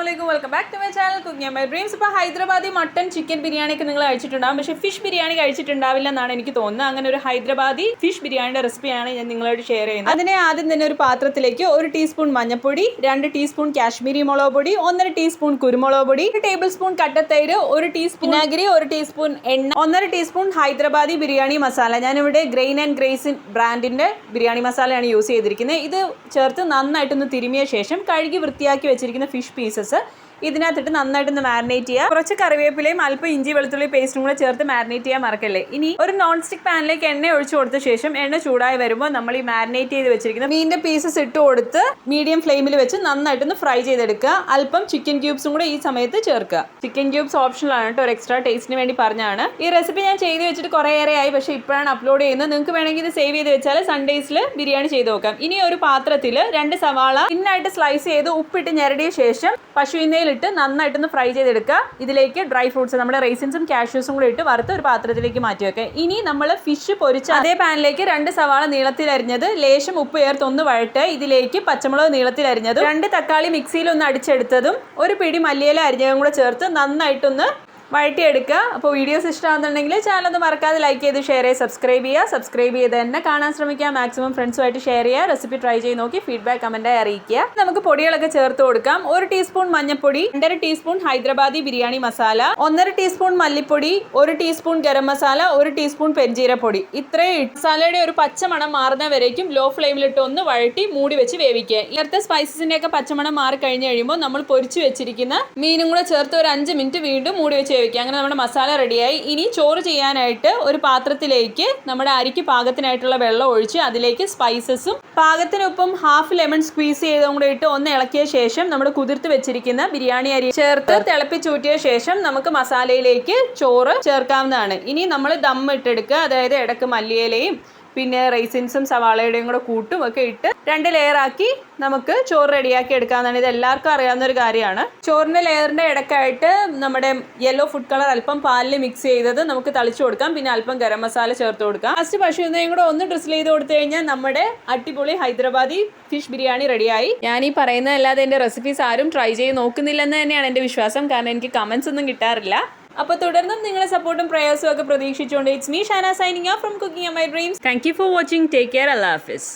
വലൈക്കും welcome back to my channel cooking my dreams ഇപ്പോൾ Hyderabadi mutton chicken biryani ഒക്കെ നിങ്ങൾ കഴിച്ചിട്ടുണ്ടാകും പക്ഷേ ഫിഷ് ബിരിയാണി കഴിച്ചിട്ടുണ്ടാവില്ല എന്നാണ് എനിക്ക് തോന്നുന്നത്. അങ്ങനെ ഒരു ഹൈദരാബാദി ഫിഷ് ബിരിയാണിയുടെ റെസിപ്പിയാണ് ഞാൻ നിങ്ങളോട് ഷെയർ ചെയ്യുന്നത്. അതിനെ ആദ്യം തന്നെ ഒരു പാത്രത്തിലേക്ക് ഒരു ടീസ്പൂൺ മഞ്ഞൾപ്പൊടി രണ്ട് ടീസ്പൂൺ കാശ്മീരി മുളക് പൊടി ഒന്നര ടീസ്പൂൺ കുരുമുളക് പൊടി ഒരു ടേബിൾ സ്പൂൺ കട്ടത്തൈര് ഒരു ടീസ്പൂൺ വിനാഗിരി ഒരു ടീസ്പൂൺ എണ്ണ ഒന്നര ടീസ്പൂൺ ഹൈദരാബാദി ബിരിയാണി മസാല. ഞാനിവിടെ ഗ്രെയിൻ ആൻഡ് ഗ്രേസിൻ ബ്രാൻഡിന്റെ ബിരിയാണി മസാലയാണ് യൂസ് ചെയ്തിരിക്കുന്നത്. ഇത് ചേർത്ത് നന്നായിട്ടൊന്ന് തിരുമിയ ശേഷം കഴുകി വൃത്തിയാക്കി വെച്ചിരിക്കുന്ന ഫിഷ് പീസസ് மெம்பர்ஸை ഇതിനകത്തിട്ട് നന്നായിട്ടൊന്ന് മാരിനേറ്റ് ചെയ്യുക കുറച്ച് കറിവേപ്പിലയും അല്പം ഇഞ്ചി വെളുത്തുള്ളി പേസ്റ്റും കൂടെ ചേർത്ത് മാരിനേറ്റ് ചെയ്യാൻ മറക്കല്ലേ? ഇനി ഒരു നോൺ സ്റ്റിക് പാനിലേക്ക് എണ്ണ ഒഴിച്ചു കൊടുത്ത ശേഷം എണ്ണ ചൂടായി വരുമ്പോൾ നമ്മൾ ഈ മാരിനേറ്റ് ചെയ്ത് വെച്ചിരിക്കുന്ന മീനിന്റെ പീസസ് ഇട്ട് കൊടുത്ത് മീഡിയം ഫ്ലെയിമിൽ വെച്ച് നന്നായിട്ടൊന്ന് ഫ്രൈ ചെയ്തെടുക്കുക. അല്പം ചിക്കൻ ക്യൂബ്സും കൂടെ ഈ സമയത്ത് ചേർക്കുക. ചിക്കൻ ക്യൂബ്സ് ഓപ്ഷനൽ ആണ് കേട്ടോ. ഒരു എക്സ്ട്രാ ടേസ്റ്റിന് വേണ്ടി പറഞ്ഞാണ് ഈ റെസിപ്പി ഞാൻ ചെയ്ത് വെച്ചിട്ട് കുറേ ഏറെ ആയി. പക്ഷേ ഇപ്പോഴാണ് അപ്ലോഡ് ചെയ്യുന്നത്. നിങ്ങൾക്ക് വേണമെങ്കിൽ ഇത് സേവ് ചെയ്ത് വെച്ചാൽ സൺഡേസിൽ ബിരിയാണി ചെയ്ത് നോക്കാം. ഇനി ഒരു പാത്രത്തിൽ രണ്ട് സവാള ഇന്നായിട്ട് സ്ലൈസ് ചെയ്ത് ഉപ്പിട്ട് ഞെരടിയ ശേഷം പശുവിനയിലിട്ട് നന്നായിട്ടൊന്ന് ഫ്രൈ ചെയ്തെടുക്കുക. ഇതിലേക്ക് ഡ്രൈ ഫ്രൂട്ട്സ് നമ്മുടെ റൈസിൻസും കാഷ്യൂസും കൂടി ഇട്ട് വറുത്ത് ഒരു പാത്രത്തിലേക്ക് മാറ്റി വെക്കുക. ഇനി നമ്മൾ ഫിഷ് പൊരിച്ച അതേ പാനിലേക്ക് രണ്ട് സവാള നീളത്തിൽ അരിഞ്ഞത് ലേശം ഉപ്പ് ചേർത്ത് ഒന്ന് വഴട്ട് ഇതിലേക്ക് പച്ചമുളക് നീളത്തിൽ അരിഞ്ഞതും രണ്ട് തക്കാളി മിക്സിയിൽ ഒന്ന് അടിച്ചെടുത്തതും ഒരു പിടി മല്ലിയില അരിഞ്ഞതും കൂടെ ചേർത്ത് നന്നായിട്ടൊന്ന് വഴറ്റിയെടുക്കുക. അപ്പോൾ വീഡിയോസ് ഇഷ്ടമാണെന്നുണ്ടെങ്കിൽ ചാനൽ ഒന്ന് മറക്കാതെ ലൈക്ക് ചെയ്ത് ഷെയർ ചെയ്ത് സബ്സ്ക്രൈബ് ചെയ്യുക. സബ്സ്ക്രൈബ് ചെയ്ത് തന്നെ കാണാൻ ശ്രമിക്കുക. മാക്സിമം ഫ്രണ്ട്സുമായിട്ട് ഷെയർ ചെയ്യുക. റെസിപ്പി ട്രൈ ചെയ്ത് നോക്കി ഫീഡ്ബാക്ക് കമന്റായി അറിയിക്കുക. നമുക്ക് പൊടികളൊക്കെ ചേർത്ത് കൊടുക്കാം. ഒരു ടീസ്പൂൺ മഞ്ഞൾപ്പൊടി രണ്ടര ടീസ്പൂൺ ഹൈദരാബാദി ബിരിയാണി മസാല ഒന്നര ടീസ്പൂൺ മല്ലിപ്പൊടി ഒരു ടീസ്പൂൺ ഗരം മസാല ഒരു ടീസ്പൂൺ പെരുജീരപ്പൊടി ഇത്രയും മസാലയുടെ ഒരു പച്ചമണം മാറുന്ന വരേക്കും ലോ ഫ്ലെയിമിലിട്ട് ഒന്ന് വഴറ്റി മൂടി വെച്ച് വേവിക്കുക. ഇങ്ങനത്തെ സ്പൈസസിന്റെ ഒക്കെ പച്ചമണം മാറി കഴിഞ്ഞ് കഴിയുമ്പോൾ നമ്മൾ പൊരിച്ചു വെച്ചിരിക്കുന്ന മീനും കൂടെ ചേർത്ത് ഒരു അഞ്ച് മിനിറ്റ് വീണ്ടും മൂടി വെച്ച് വേവിക്കുക അങ്ങനെ നമ്മുടെ മസാല റെഡിയായി. ഇനി ചോറ് ചെയ്യാനായിട്ട് ഒരു പാത്രത്തിലേക്ക് നമ്മുടെ അരിക്ക് പാകത്തിനായിട്ടുള്ള വെള്ളം ഒഴിച്ച് അതിലേക്ക് സ്പൈസസും പാകത്തിനൊപ്പം ഹാഫ് ലെമൺ സ്ക്വീസ് ചെയ്തും കൂടെ ഇട്ട് ഒന്ന് ഇളക്കിയ ശേഷം നമ്മൾ കുതിർത്ത് വെച്ചിരിക്കുന്ന ബിരിയാണി അരി ചേർത്ത് തിളപ്പിച്ചൂറ്റിയ ശേഷം നമുക്ക് മസാലയിലേക്ക് ചോറ് ചേർക്കാവുന്നതാണ്. ഇനി നമ്മൾ ദം ഇട്ടെടുക്കുക. അതായത് ഇടയ്ക്ക് മല്ലിയിലയും പിന്നെ റൈസിൻസും സവാളയുടെയും കൂടെ കൂട്ടും ഒക്കെ ഇട്ട് രണ്ട് ലെയർ ആക്കി നമുക്ക് ചോറ് റെഡിയാക്കി എടുക്കാമെന്നാണ് ഇത് എല്ലാവർക്കും അറിയാവുന്ന ഒരു കാര്യമാണ്. ചോറിന്റെ ലെയറിന്റെ ഇടക്കായിട്ട് നമ്മുടെ യെല്ലോ ഫുഡ് കളർ അല്പം പാലിൽ മിക്സ് ചെയ്തത് നമുക്ക് തളിച്ചു കൊടുക്കാം. പിന്നെ അല്പം ഗരം മസാല ചേർത്ത് കൊടുക്കാം. ഫസ്റ്റ് പശുവിനെയും കൂടെ ഒന്ന് ഡ്രിസിൽ ചെയ്ത് കൊടുത്തു കഴിഞ്ഞാൽ നമ്മുടെ അടിപൊളി ഹൈദരാബാദി ഫിഷ് ബിരിയാണി റെഡിയായി ഞാൻ ഈ പറയുന്നതല്ലാതെ എന്റെ റെസിപ്പീസ് ആരും ട്രൈ ചെയ്ത് നോക്കുന്നില്ലെന്ന് തന്നെയാണ് എന്റെ വിശ്വാസം. കാരണം എനിക്ക് കമൻസ് ഒന്നും കിട്ടാറില്ല. അപ്പോൾ തുടർന്നും നിങ്ങളുടെ സപ്പോർട്ടും പ്രയാസവും ഒക്കെ പ്രതീക്ഷിച്ചുകൊണ്ട് it's me Shana signing from cooking my dreams thank you for watching take care Allah Hafiz